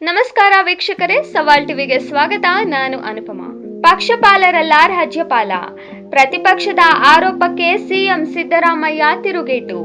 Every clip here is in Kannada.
ನಮಸ್ಕಾರ ವೀಕ್ಷಕರೇ, ಸವಾಲ್ ಟಿವಿಗೆ ಸ್ವಾಗತ. ನಾನು ಅನುಪಮ. ಪಕ್ಷಪಾಲರಲ್ಲ ರಾಜ್ಯಪಾಲ. ಪ್ರತಿಪಕ್ಷದ ಆರೋಪಕ್ಕೆ ಸಿಎಂ ಸಿದ್ದರಾಮಯ್ಯ ತಿರುಗೇಟು.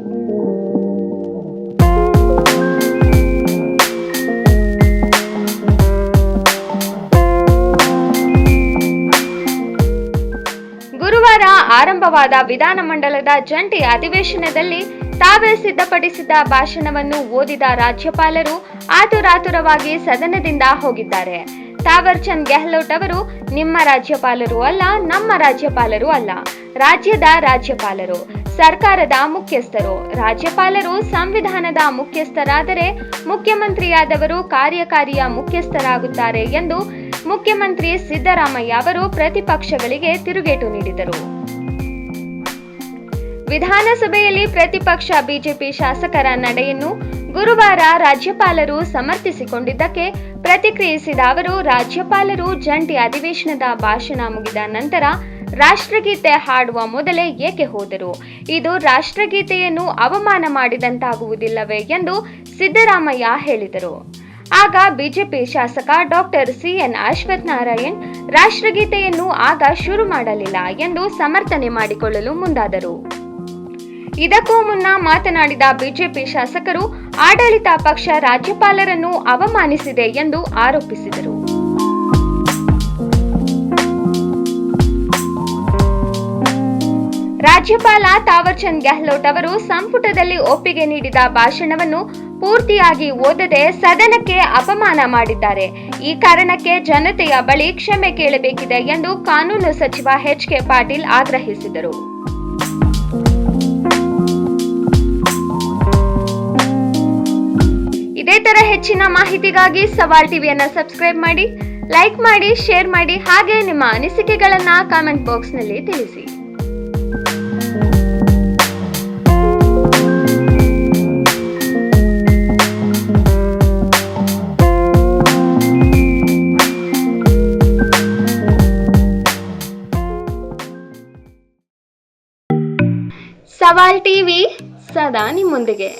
ಗುರುವಾರ ಆರಂಭವಾದ ವಿಧಾನಮಂಡಲದ ಜಂಟಿ ಅಧಿವೇಶನದಲ್ಲಿ ತಾವೇ ಸಿದ್ಧಪಡಿಸಿದ ಭಾಷಣವನ್ನು ಓದಿದ ರಾಜ್ಯಪಾಲರು ಆತುರಾತುರವಾಗಿ ಸದನದಿಂದ ಹೋಗಿದ್ದಾರೆ. ತಾವರ್ ಚಂದ್ ಗೆಹ್ಲೋಟ್ ಅವರು ನಿಮ್ಮ ರಾಜ್ಯಪಾಲರು ಅಲ್ಲ, ನಮ್ಮ ರಾಜ್ಯಪಾಲರು ಅಲ್ಲ. ರಾಜ್ಯದ ರಾಜ್ಯಪಾಲರು, ಸರ್ಕಾರದ ಮುಖ್ಯಸ್ಥರು. ರಾಜ್ಯಪಾಲರು ಸಂವಿಧಾನದ ಮುಖ್ಯಸ್ಥರಾದರೆ ಮುಖ್ಯಮಂತ್ರಿಯಾದವರು ಕಾರ್ಯಕಾರಿಯ ಮುಖ್ಯಸ್ಥರಾಗುತ್ತಾರೆ ಎಂದು ಮುಖ್ಯಮಂತ್ರಿ ಸಿದ್ದರಾಮಯ್ಯ ಅವರು ಪ್ರತಿಪಕ್ಷಗಳಿಗೆ ತಿರುಗೇಟು ನೀಡಿದರು. ವಿಧಾನಸಭೆಯಲ್ಲಿ ಪ್ರತಿಪಕ್ಷ ಬಿಜೆಪಿ ಶಾಸಕರ ನಡೆಯನ್ನು ಗುರುವಾರ ರಾಜ್ಯಪಾಲರು ಸಮರ್ಥಿಸಿಕೊಂಡಿದ್ದಕ್ಕೆ ಪ್ರತಿಕ್ರಿಯಿಸಿದ ಅವರು, ರಾಜ್ಯಪಾಲರು ಜಂಟಿ ಅಧಿವೇಶನದ ಭಾಷಣ ಮುಗಿದ ನಂತರ ರಾಷ್ಟ್ರಗೀತೆ ಹಾಡುವ ಮೊದಲೇ ಏಕೆ ಹೋದರು? ಇದು ರಾಷ್ಟ್ರಗೀತೆಯನ್ನು ಅವಮಾನ ಮಾಡಿದಂತಾಗುವುದಿಲ್ಲವೇ ಎಂದು ಸಿದ್ದರಾಮಯ್ಯ ಹೇಳಿದರು. ಆಗ ಬಿಜೆಪಿ ಶಾಸಕ ಡಾಕ್ಟರ್ ಸಿಎನ್ ಅಶ್ವಥ್ ನಾರಾಯಣ್ ರಾಷ್ಟ್ರಗೀತೆಯನ್ನು ಆಗ ಶುರು ಮಾಡಲಿಲ್ಲ ಎಂದು ಸಮರ್ಥನೆ ಮಾಡಿಕೊಳ್ಳಲು ಮುಂದಾದರು. ಇದಕ್ಕೂ ಮುನ್ನ ಮಾತನಾಡಿದ ಬಿಜೆಪಿ ಶಾಸಕರು, ಆಡಳಿತ ಪಕ್ಷ ರಾಜ್ಯಪಾಲರನ್ನು ಅವಮಾನಿಸಿದೆ ಎಂದು ಆರೋಪಿಸಿದರು. ರಾಜ್ಯಪಾಲ ತಾವರ್ಚಂದ್ ಗೆಹ್ಲೋಟ್ ಅವರು ಸಂಪುಟದಲ್ಲಿ ಒಪ್ಪಿಗೆ ನೀಡಿದ ಭಾಷಣವನ್ನು ಪೂರ್ತಿಯಾಗಿ ಓದದೆ ಸದನಕ್ಕೆ ಅಪಮಾನ ಮಾಡಿದ್ದಾರೆ. ಈ ಕಾರಣಕ್ಕೆ ಜನತೆಯ ಬಳಿ ಕ್ಷಮೆ ಕೇಳಬೇಕಿದೆ ಎಂದು ಕಾನೂನು ಸಚಿವ ಎಚ್ ಕೆ ಪಾಟೀಲ್ ಆಗ್ರಹಿಸಿದರು. ಇದೇ ತರ ಹೆಚ್ಚಿನ ಮಾಹಿತಿಗಾಗಿ ಸವಾಲ್ ಟಿವಿಯನ್ನ ಸಬ್ಸ್ಕ್ರೈಬ್ ಮಾಡಿ, ಲೈಕ್ ಮಾಡಿ, ಶೇರ್ ಮಾಡಿ, ಹಾಗೆ ನಿಮ್ಮ ಅನಿಸಿಕೆಗಳನ್ನ ಕಾಮೆಂಟ್ ಬಾಕ್ಸ್ನಲ್ಲಿ ತಿಳಿಸಿ. ಸವಾಲ್ ಟಿವಿ ಸದಾ ನಿಮ್ಮೊಂದಿಗೆ.